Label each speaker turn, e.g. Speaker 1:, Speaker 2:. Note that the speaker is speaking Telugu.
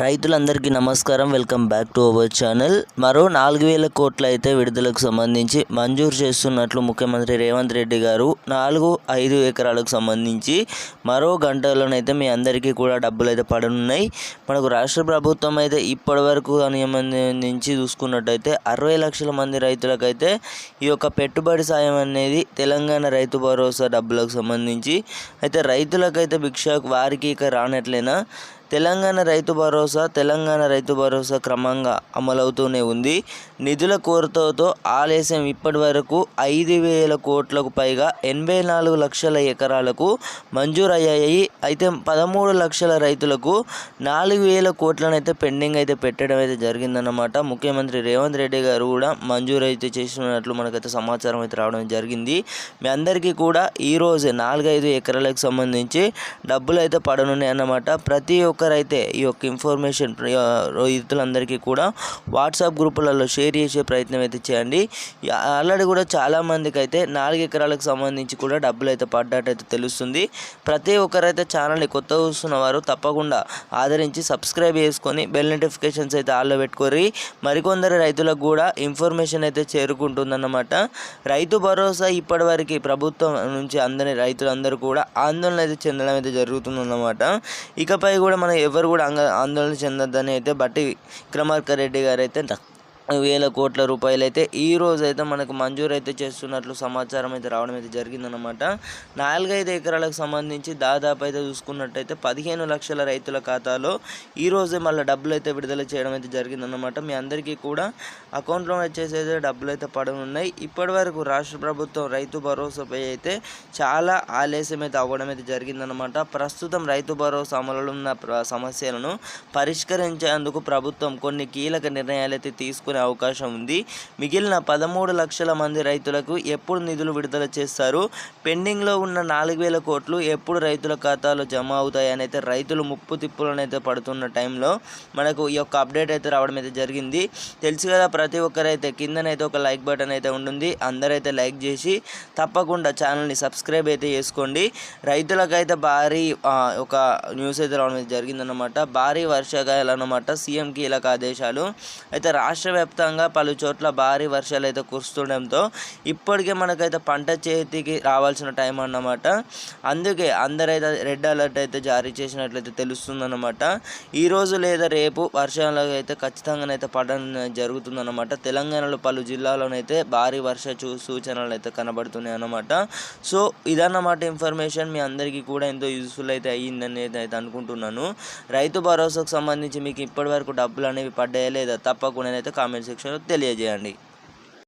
Speaker 1: రైతులందరికీ నమస్కారం. Welcome back to our channel. మరో నాలుగు వేల కోట్లు అయితే విడుదలకు సంబంధించి మంజూరు చేస్తున్నట్లు ముఖ్యమంత్రి రేవంత్ రెడ్డి గారు నాలుగు ఐదు ఎకరాలకు సంబంధించి మరో గంటలోనైతే మీ అందరికీ కూడా డబ్బులు అయితే పడనున్నాయి. మనకు రాష్ట్ర ప్రభుత్వం అయితే ఇప్పటి వరకు సంబంధించి చూసుకున్నట్టయితే అరవై లక్షల మంది రైతులకైతే ఈ యొక్క పెట్టుబడి సాయం అనేది తెలంగాణ రైతు భరోసా డబ్బులకు సంబంధించి. అయితే రైతులకైతే భిక్ష వారికి ఇక రానట్లేనా? తెలంగాణ రైతు భరోసా తెలంగాణ రైతు భరోసా క్రమంగా అమలవుతూనే ఉంది. నిధుల కొరతతో ఆలస్యం ఇప్పటి వరకు ఐదు వేల కోట్లకు పైగా ఎనభై నాలుగు లక్షల ఎకరాలకు మంజూరయ్యాయి. అయితే పదమూడు లక్షల రైతులకు నాలుగు వేల కోట్లను అయితే పెండింగ్ అయితే పెట్టడం అయితే జరిగిందన్నమాట. ముఖ్యమంత్రి రేవంత్ రెడ్డి గారు కూడా మంజూరు అయితే చేస్తున్నట్లు మనకైతే సమాచారం అయితే రావడం జరిగింది. మీ అందరికీ కూడా ఈరోజు నాలుగైదు ఎకరాలకు సంబంధించి డబ్బులు అయితే పడనున్నాయి అన్నమాట ప్రతి ఒక్క ఒక్కరైతే ఈ యొక్క ఇన్ఫర్మేషన్ రైతులందరికీ కూడా వాట్సాప్ గ్రూపులలో షేర్ చేసే ప్రయత్నం అయితే చేయండి. ఆల్రెడీ కూడా చాలామందికి అయితే నాలుగు ఎకరాలకు సంబంధించి కూడా డబ్బులు అయితే పడ్డట్టయితే తెలుస్తుంది. ప్రతి ఒక్కరైతే ఛానల్ని కొత్త చూస్తున్న వారు తప్పకుండా ఆదరించి సబ్స్క్రైబ్ చేసుకొని బెల్ నోటిఫికేషన్స్ అయితే ఆల్లో పెట్టుకోరి మరికొందరు రైతులకు కూడా ఇన్ఫర్మేషన్ అయితే చేరుకుంటుందన్నమాట. రైతు భరోసా ఇప్పటివరకు ప్రభుత్వం నుంచి అందని రైతులందరూ కూడా ఆందోళన అయితే చెందడం అయితే జరుగుతుందన్నమాట. ఇకపై కూడా మన ఎవరు కూడా ఆందోళన చెందొద్దని అయితే బట్టి విక్రమార్క గారు అయితే వేల కోట్ల రూపాయలు అయితే ఈ రోజు అయితే మనకు మంజూరు అయితే చేస్తున్నట్లు సమాచారం అయితే రావడం అయితే జరిగిందనమాట నాలుగైదు ఎకరాలకు సంబంధించి దాదాపు అయితే చూసుకున్నట్టయితే పదిహేను లక్షల రైతుల ఖాతాలో ఈ రోజే మళ్ళీ డబ్బులు అయితే విడుదల చేయడం అయితే జరిగిందనమాట మీ అందరికీ కూడా అకౌంట్లో వచ్చేసి అయితే డబ్బులు అయితే పడనున్నాయి. ఇప్పటి వరకు రాష్ట్ర ప్రభుత్వం రైతు భరోసాపై అయితే చాలా ఆలస్యం అయితే అవ్వడం అయితే జరిగిందనమాట ప్రస్తుతం రైతు భరోసా అమలులో ఉన్న సమస్యలను పరిష్కరించేందుకు ప్రభుత్వం కొన్ని కీలక నిర్ణయాలు అయితే తీసుకుని అవకాశం ఉంది. మిగిలిన పదమూడు లక్షల మంది రైతులకు ఎప్పుడు నిధులు విడుదల చేస్తారు? పెండింగ్లో ఉన్న నాలుగు వేల కోట్లు ఎప్పుడు రైతుల ఖాతాలో జమ అవుతాయని అయితే రైతులు ముప్పు తిప్పులనైతే పడుతున్న టైంలో మనకు ఈ యొక్క అప్డేట్ అయితే రావడం అయితే జరిగింది. తెలుసు కదా ప్రతి ఒక్కరైతే కిందనైతే ఒక లైక్ బటన్ అయితే ఉంటుంది. అందరైతే లైక్ చేసి తప్పకుండా ఛానల్ని సబ్స్క్రైబ్ అయితే చేసుకోండి. రైతులకైతే భారీ ఒక న్యూస్ అయితే రావడం జరిగిందన్నమాట. భారీ వర్షాకాయాలు అన్నమాట సీఎం కీలక ఆదేశాలు. అయితే రాష్ట్ర వ్యాప్తంగా పలు చోట్ల భారీ వర్షాలు అయితే కురుస్తుండడంతో ఇప్పటికే మనకైతే పంట చేతికి రావాల్సిన టైం అన్నమాట. అందుకే అందరైతే రెడ్ అలర్ట్ అయితే జారీ చేసినట్లయితే తెలుస్తుందన్నమాట. ఈరోజు లేదా రేపు వర్షాలు అయితే ఖచ్చితంగానైతే పడడం జరుగుతుందన్నమాట. తెలంగాణలో పలు జిల్లాలోనైతే భారీ వర్ష చూ సూచనలు అయితే కనబడుతున్నాయి అన్నమాట. సో ఇదన్నమాట ఇన్ఫర్మేషన్. మీ అందరికీ కూడా ఎంతో యూస్ఫుల్ అయితే అయ్యిందని అయితే అనుకుంటున్నాను. రైతు భరోసాకు సంబంధించి మీకు ఇప్పటివరకు డబ్బులు అనేవి పడ్డాయా లేదా తప్పకుండా అయితే కామెంట్ సెక్షన్లో తెలియజేయండి